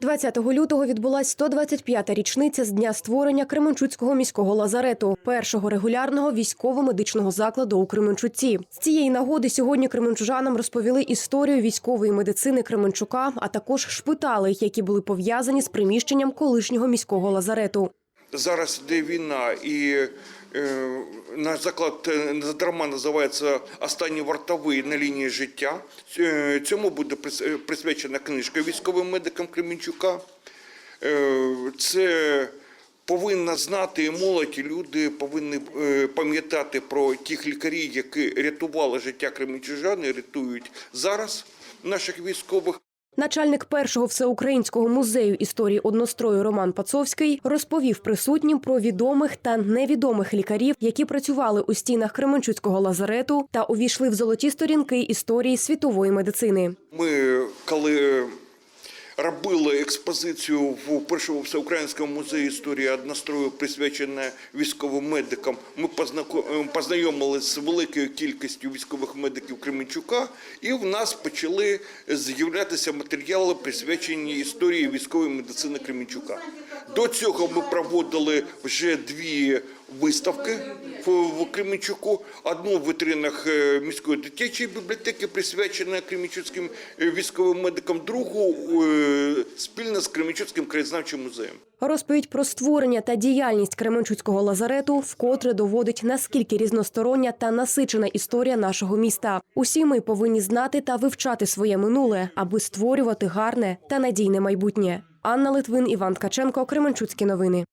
20 лютого відбулась 125-та річниця з дня створення Кременчуцького міського лазарету, першого регулярного військово-медичного закладу у Кременчуці. З цієї нагоди сьогодні кременчужанам розповіли історію військової медицини Кременчука, а також шпитали, які були пов'язані з приміщенням колишнього міського лазарету. Зараз йде війна, і е, наш заклад е, дарма називається Останній вартовий на лінії життя. Е, Цьому буде е, присвячена книжка військовим медикам Кременчука. Е, Це повинна знати і молодь, і люди повинні е, пам'ятати про тих лікарів, які рятували життя кременчужан і рятують зараз наших військових. Начальник першого всеукраїнського музею історії однострою Роман Пацовський розповів присутнім про відомих та невідомих лікарів, які працювали у стінах Кременчуцького лазарету та увійшли в золоті сторінки історії світової медицини. Ми коли робили експозицію в першому всеукраїнському музеї історії однострою, присвячене військовим медикам, ми познако- познайомилися з великою кількістю військових медиків Кременчука, і в нас почали з'являтися матеріали, присвячені історії військової медицини Кременчука. До цього ми проводили вже дві виставки в, Кременчуку. Одну в витринах е, міської дитячої бібліотеки, присвячена Кременчуцьким е, військовим медикам, другу е, спільно з Кременчуцьким краєзнавчим музеєм. Розповідь про створення та діяльність Кременчуцького лазарету вкотре доводить наскільки різностороння та насичена історія нашого міста. Усі ми повинні знати та вивчати своє минуле, аби створювати гарне та надійне майбутнє. Анна Литвин, Іван Ткаченко, Кременчуцькі новини.